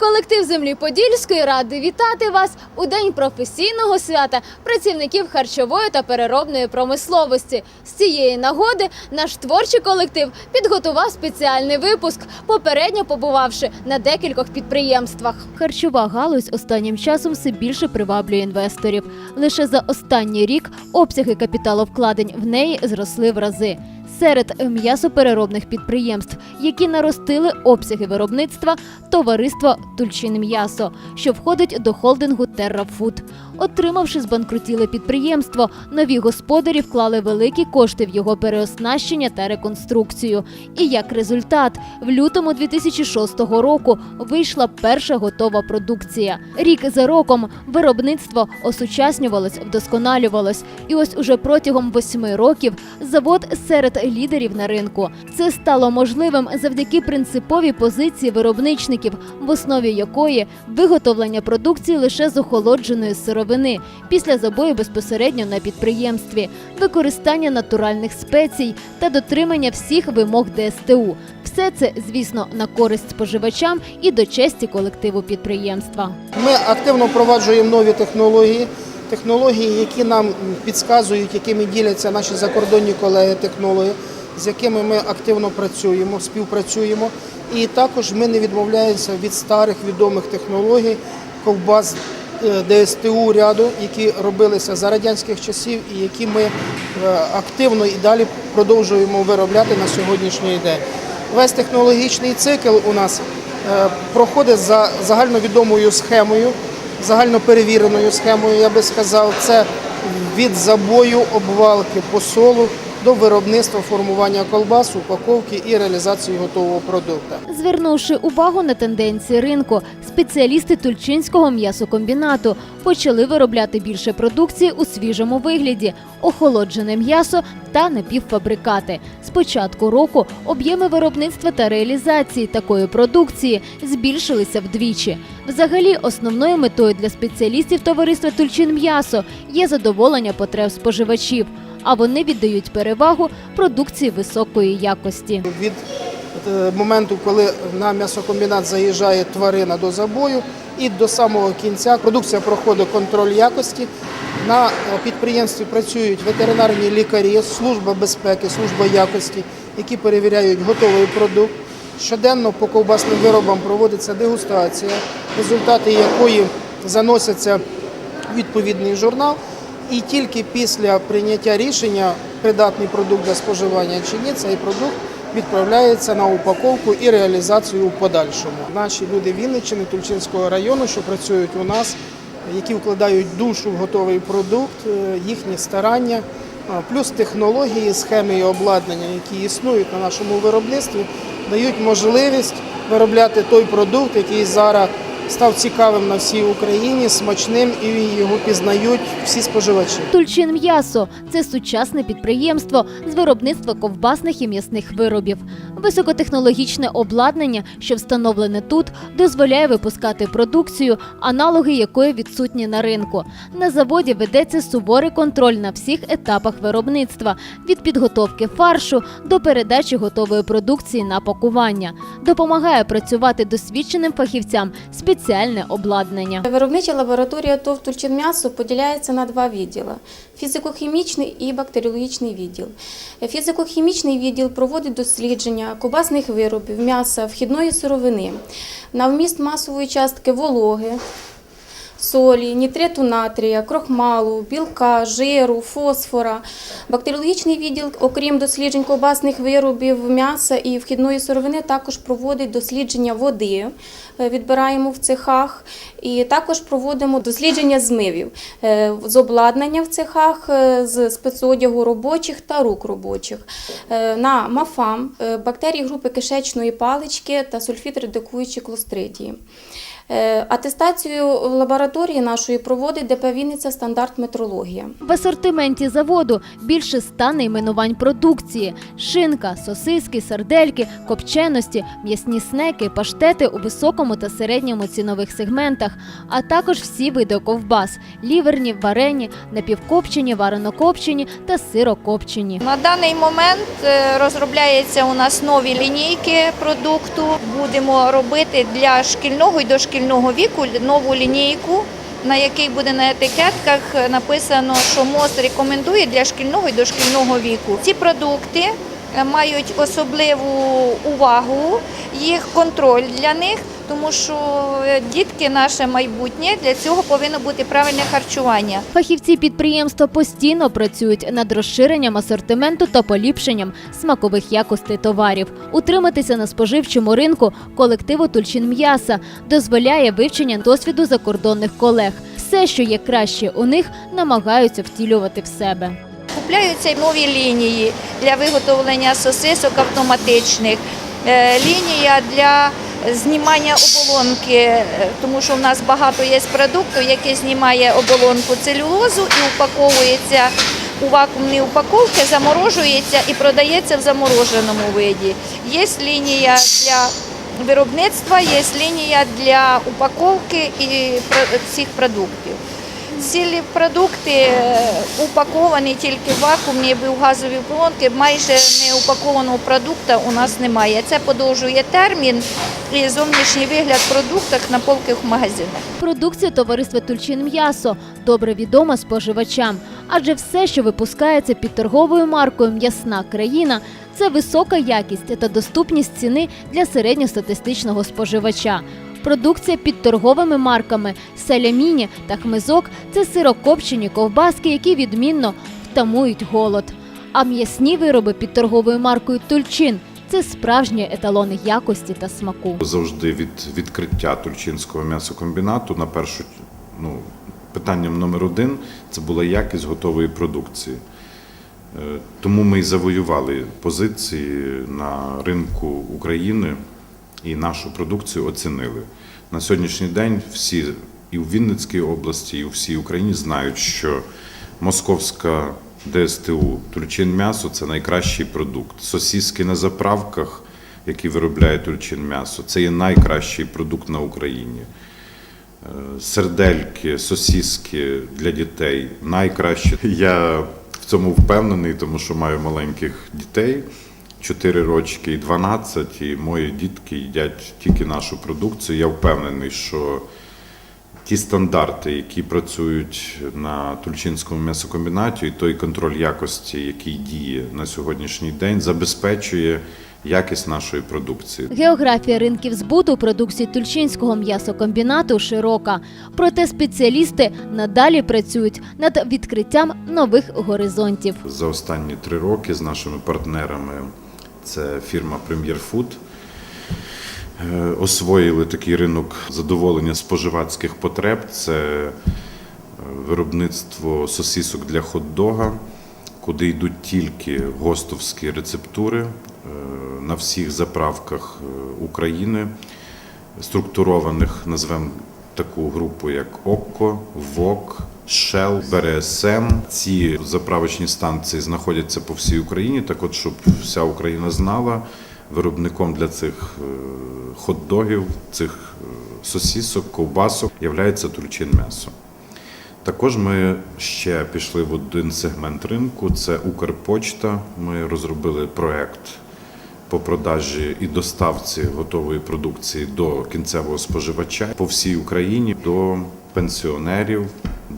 Колектив землі Подільської ради вітати вас у день професійного свята працівників харчової та переробної промисловості. З цієї нагоди наш творчий колектив підготував спеціальний випуск, попередньо побувавши на декількох підприємствах. Харчова галузь останнім часом все більше приваблює інвесторів. Лише за останній рік обсяги капіталовкладень в неї зросли в рази. Серед м'ясопереробних підприємств, які наростили обсяги виробництва, товариство Тульчин м'ясо, що входить до холдингу Террафуд. Отримавши збанкрутіле підприємство, нові господарі вклали великі кошти в його переоснащення та реконструкцію. І як результат, в лютому 2006 року вийшла перша готова продукція. Рік за роком виробництво осучаснювалось, вдосконалювалось, і ось уже протягом восьми років завод серед лідерів на ринку. Це стало можливим завдяки принциповій позиції виробничників, в основі якої виготовлення продукції лише з охолодженої сировини після забою безпосередньо на підприємстві, використання натуральних спецій та дотримання всіх вимог ДСТУ. Все це, звісно, на користь споживачам і до честі колективу підприємства. Ми активно впроваджуємо нові технології, технології, які нам підказують, якими діляться наші закордонні колеги-технологи, з якими ми активно працюємо, співпрацюємо. І також ми не відмовляємося від старих відомих технологій, ковбас е, ДСТУ ряду, які робилися за радянських часів і які ми е, активно і далі продовжуємо виробляти на сьогоднішній день. Весь технологічний цикл у нас е, проходить за загальновідомою схемою, загальноперевіреною схемою, я би сказав, це від забою, обвалки, посолу до виробництва формування колбас, упаковки і реалізації готового продукту. Звернувши увагу на тенденції ринку, спеціалісти Тульчинського м'ясокомбінату почали виробляти більше продукції у свіжому вигляді, охолоджене м'ясо та напівфабрикати. З початку року об'єми виробництва та реалізації такої продукції збільшилися вдвічі. Взагалі, основною метою для спеціалістів товариства Тульчин м'ясо є задоволення потреб споживачів, а вони віддають перевагу продукції високої якості. Від е, моменту, коли на м'ясокомбінат заїжджає тварина до забою, і до самого кінця продукція проходить контроль якості. На е, підприємстві працюють ветеринарні лікарі, служба безпеки, служба якості, які перевіряють готовий продукт. Щоденно по ковбасним виробам проводиться дегустація, результати якої заносяться в відповідний журнал. І тільки після прийняття рішення, придатний продукт для споживання чи ні, цей продукт відправляється на упаковку і реалізацію у подальшому. Наші люди Вінниччини, Тульчинського району, що працюють у нас, які вкладають душу в готовий продукт, е, їхні старання, плюс технології, схеми і обладнання, які існують на нашому виробництві, дають можливість виробляти той продукт, який зараз став цікавим на всій Україні, смачним і його пізнають всі споживачі. Тульчин м'ясо це сучасне підприємство з виробництва ковбасних і м'ясних виробів. Високотехнологічне обладнання, що встановлене тут, дозволяє випускати продукцію, аналоги якої відсутні на ринку. На заводі ведеться суворий контроль на всіх етапах виробництва від підготовки фаршу до передачі готової продукції на пакування. Допомагає працювати досвідченим фахівцям спеціальне обладнання. Виробнича лабораторія ТОВ «Тульчинм'ясо» поділяється на два відділи – фізико-хімічний і бактеріологічний відділ. Фізико-хімічний відділ проводить дослідження кубасних виробів, м'яса, вхідної сировини, на вміст масової частки вологи, солі, нітриту натрія, крохмалу, білка, жиру, фосфора. Бактеріологічний відділ, окрім досліджень ковбасних виробів, м'яса і вхідної сировини, також проводить дослідження води, е, відбираємо в цехах, і також проводимо дослідження змивів е, з обладнання в цехах, е, з спецодягу робочих та рук робочих. На мафам, бактерії групи кишечної палички та сульфід редукуючі клостридії. Е, Атестацію в лабораторії нашої проводить ДП Вінниця стандарт метрологія. В асортименті заводу більше ста найменувань продукції: шинка, сосиски, сардельки, копченості, м'ясні снеки, паштети у високому та середньому цінових сегментах, а також всі види ковбас: ліверні, варені, напівкопчені, варенокопчені та сирокопчені. На даний момент е, розробляється у нас нові лінійки продукту. Будемо робити для шкільного і дошкільного віку нову лінійку, на якій буде на етикетках написано, що МОЗ рекомендує для шкільного і дошкільного віку. Ці продукти мають особливу увагу, їх контроль для них, тому що е, дітки наше майбутнє для цього повинно бути правильне харчування. Фахівці підприємства постійно працюють над розширенням асортименту та поліпшенням смакових якостей товарів. Утриматися на споживчому ринку колективу Тульчин м'яса дозволяє вивчення досвіду закордонних колег. Все, що є краще у них, намагаються втілювати в себе. Купляються нові лінії для виготовлення сосисок автоматичних, е, лінія для знімання оболонки, е, тому що в нас багато є продуктів, які знімає оболонку целюлозу і упаковується у вакуумні упаковки, заморожується і продається в замороженому виді. Є лінія для виробництва, є лінія для упаковки і цих продуктів. Ці продукти е, упаковані тільки в вакуумні або в газові колонки. Майже не упакованого продукту у нас немає. Це подовжує термін і зовнішній вигляд продуктів на полках в магазинах. Продукція товариства Тульчин м'ясо добре відома споживачам, адже все, що випускається під торговою маркою М'ясна країна, це висока якість та доступність ціни для середньостатистичного споживача. Продукція під торговими марками Саляміні та Хмизок це сирокопчені ковбаски, які відмінно втамують голод. А м'ясні вироби під торговою маркою Тульчин це справжні еталони якості та смаку. Завжди від відкриття Тульчинського м'ясокомбінату на першу ну, питанням номер один це була якість готової продукції. Е, Тому ми і завоювали позиції на ринку України і нашу продукцію оцінили. На сьогоднішній день всі і в Вінницькій області, і у всій Україні знають, що московська ДСТУ Тульчин м'ясо це найкращий продукт. Сосіски на заправках, які виробляє Тульчин м'ясо, це є найкращий продукт на Україні. Е, Сердельки, сосіски для дітей найкраще. Я в цьому впевнений, тому що маю маленьких дітей. 4 рочки і 12, і мої дітки їдять тільки нашу продукцію. Я впевнений, що ті стандарти, які працюють на Тульчинському м'ясокомбінаті, і той контроль якості, який діє на сьогоднішній день, забезпечує якість нашої продукції. Географія ринків збуту продукції Тульчинського м'ясокомбінату широка. Проте спеціалісти надалі працюють над відкриттям нових горизонтів. За останні три роки з нашими партнерами, це фірма Food, е, освоїли такий ринок задоволення споживацьких потреб. Це е, виробництво сосісок для хот-дога, куди йдуть тільки гостовські рецептури е, на всіх заправках е, України, структурованих, назвемо таку групу, як ОККО, ВОК, Shell, БРСМ. Ці заправочні станції знаходяться по всій Україні. Так от, щоб вся Україна знала, виробником для цих е, хот-догів, цих е, сосісок, ковбасок являється Тульчин м'ясо. Також ми ще пішли в один сегмент ринку це Укрпочта. Ми розробили проект по продажі і доставці готової продукції до кінцевого споживача по всій Україні, до пенсіонерів,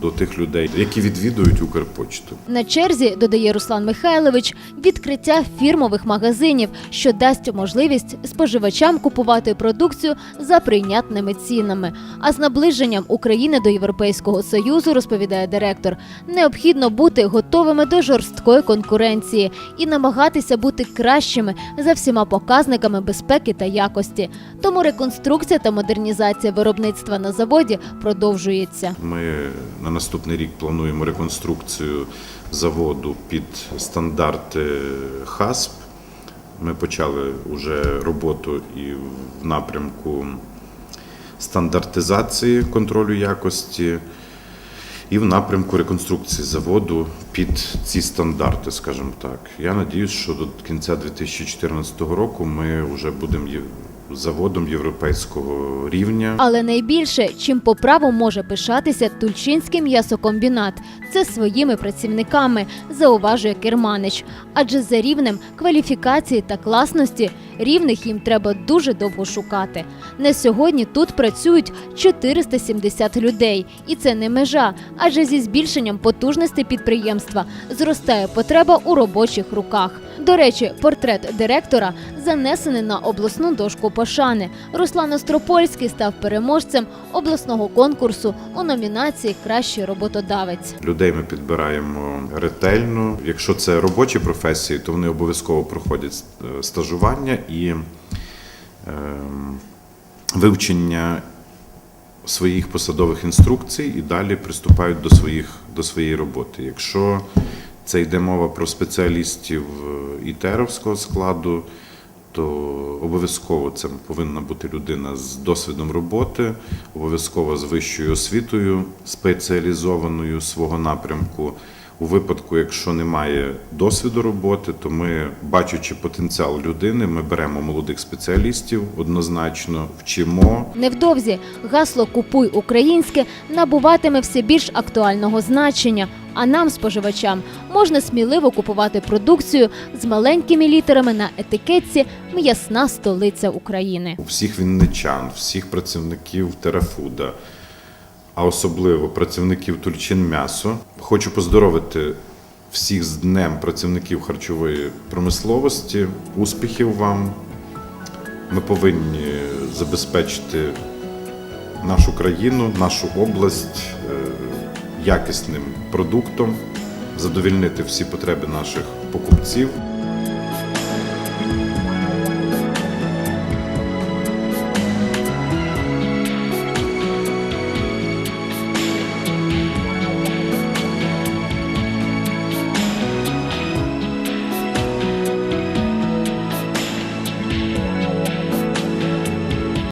до тих людей, які відвідують Укрпочту. На черзі додає Руслан Михайлович відкриття фірмових магазинів, що дасть можливість споживачам купувати продукцію за прийнятними цінами. А з наближенням України до Європейського союзу, розповідає директор, необхідно бути готовими до жорсткої конкуренції і намагатися бути кращими за всіма показниками безпеки та якості. Тому реконструкція та модернізація виробництва на заводі продовжується. Ми на наступний рік плануємо реконструкцію заводу під стандарти ХАСП. Ми почали вже роботу і в напрямку стандартизації контролю якості і в напрямку реконструкції заводу під ці стандарти, скажімо так. Я надіюсь, що до кінця 2014 року ми вже будемо заводом європейського рівня. Але найбільше, чим по праву може пишатися Тульчинський м'ясокомбінат, це своїми працівниками, зауважує Керманич. Адже за рівнем кваліфікації та класності рівних їм треба дуже довго шукати. На сьогодні тут працюють 470 людей, і це не межа, адже зі збільшенням потужностей підприємства зростає потреба у робочих руках. До речі, портрет директора занесений на обласну дошку пошани. Руслан Остропольський став переможцем обласного конкурсу у номінації Кращий роботодавець. Людей ми підбираємо ретельно. Якщо це робочі професії, то вони обов'язково проходять е, стажування і ем, вивчення своїх посадових інструкцій і далі приступають до, своїх, до своєї роботи. Якщо це йде мова про спеціалістів е, ітеровського складу, то обов'язково це повинна бути людина з досвідом роботи, обов'язково з вищою освітою, спеціалізованою свого напрямку. У випадку, якщо немає досвіду роботи, то ми, бачачи потенціал людини, ми беремо молодих спеціалістів однозначно, вчимо, Невдовзі гасло Купуй українське набуватиме все більш актуального значення. А нам, споживачам, можна сміливо купувати продукцію з маленькими літерами на етикетці М'ясна столиця України. всіх вінничан, всіх працівників Терафуда, а особливо працівників Тульчин М'ясо. Хочу поздоровити всіх з Днем працівників харчової промисловості. Успіхів вам! Ми повинні забезпечити нашу країну, нашу область е, якісним продуктом, задовільнити всі потреби наших покупців.